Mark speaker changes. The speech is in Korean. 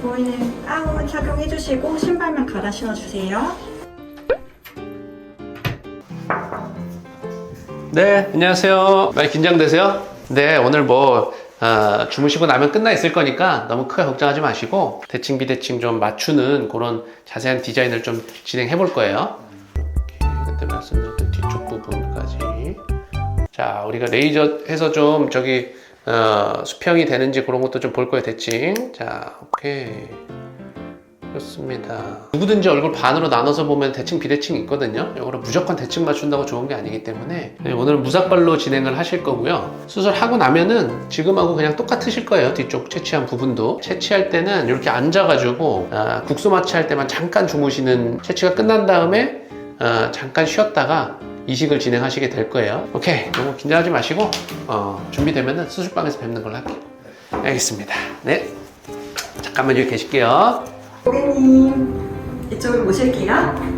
Speaker 1: 고객님 가운 착용해 주시고 신발만 갈아 신어 주세요.
Speaker 2: 네, 안녕하세요. 많이 긴장되세요? 네, 오늘 뭐 아, 주무시고 나면 끝나 있을 거니까 너무 크게 걱정하지 마시고 대칭 비대칭 좀 맞추는 그런 자세한 디자인을 좀 진행해 볼 거예요. 그때 말씀드렸던 뒤쪽 부분까지. 자, 우리가 레이저 해서 좀 저기 어, 수평이 되는지 그런 것도 좀 볼 거예요, 대칭. 자, 오케이. 좋습니다. 누구든지 얼굴 반으로 나눠서 보면 대칭 비대칭이 있거든요. 이거를 무조건 대칭 맞춘다고 좋은 게 아니기 때문에 네, 오늘은 무삭발로 진행을 하실 거고요. 수술하고 나면은 지금하고 그냥 똑같으실 거예요. 뒤쪽 채취한 부분도 채취할 때는 이렇게 앉아가지고 아, 국소 마취할 때만 잠깐 주무시는 채취가 끝난 다음에 아, 잠깐 쉬었다가 이식을 진행하시게 될 거예요. 오케이 너무 긴장하지 마시고 어, 준비되면은 수술방에서 뵙는 걸로 할게요. 알겠습니다. 네 잠깐만 여기 계실게요.
Speaker 1: 고객님 이쪽으로 모실게요.